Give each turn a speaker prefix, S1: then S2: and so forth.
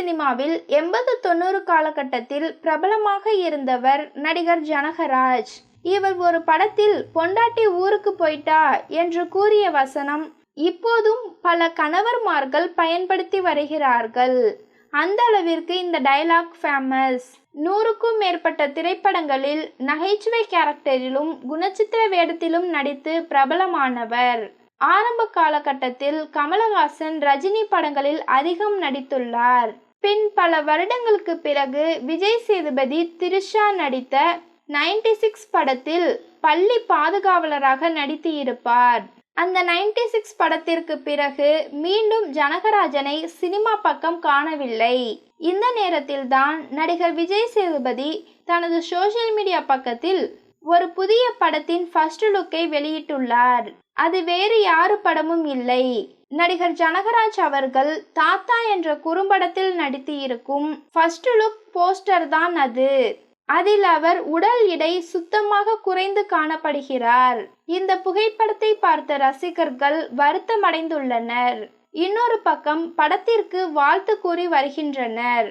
S1: சினிமாவில் எண்பது தொண்ணூறு காலகட்டத்தில் பிரபலமாக இருந்தவர் நடிகர் ஜனகராஜ். இவர் ஒரு படத்தில் பொண்டாட்டி ஊருக்கு போயிட்டா என்று கூறிய வசனம் இப்போதும் பல கணவர்மார்கள் பயன்படுத்தி வருகிறார்கள். அந்த அளவிற்கு இந்த டைலாக் ஃபேமஸ் நூறுக்கும் மேற்பட்ட திரைப்படங்களில் நகைச்சுவை கேரக்டரிலும் குணச்சித்திர வேடத்திலும் நடித்து பிரபலமானவர். ஆரம்ப காலகட்டத்தில் கமலஹாசன் ரஜினி படங்களில் அதிகம் நடித்துள்ளார். பின் பல வருடங்களுக்கு பிறகு விஜய் சேதுபதி திரிஷா நடித்த நைன்டி சிக்ஸ் படத்தில் பள்ளி பாதுகாவலராக நடித்து இருப்பார் அந்த நைன்டி சிக்ஸ் படத்திற்கு பிறகு மீண்டும் ஜனகராஜனை சினிமா பக்கம் காணவில்லை. இந்த நேரத்தில்தான் நடிகர் விஜய் சேதுபதி தனது சோஷியல் மீடியா பக்கத்தில் ஒரு புதிய படத்தின் ஃபர்ஸ்ட் லுக்கை வெளியிட்டுள்ளார். அது வேறு யாரு படமும் இல்லை. நடிகர் ஜனகராஜ் அவர்கள் தாத்தா என்ற குறும்படத்தில் நடித்து இருக்கும் ஃபர்ஸ்ட் லுக் போஸ்டர் தான் அது. அதில் அவர் உடல் எடை சுத்தமாக குறைந்து காணப்படுகிறார். இந்த புகைப்படத்தை பார்த்த ரசிகர்கள் வருத்தமடைந்துள்ளனர். இன்னொரு பக்கம் படத்திற்கு வாழ்த்து கூறி வருகின்றனர்.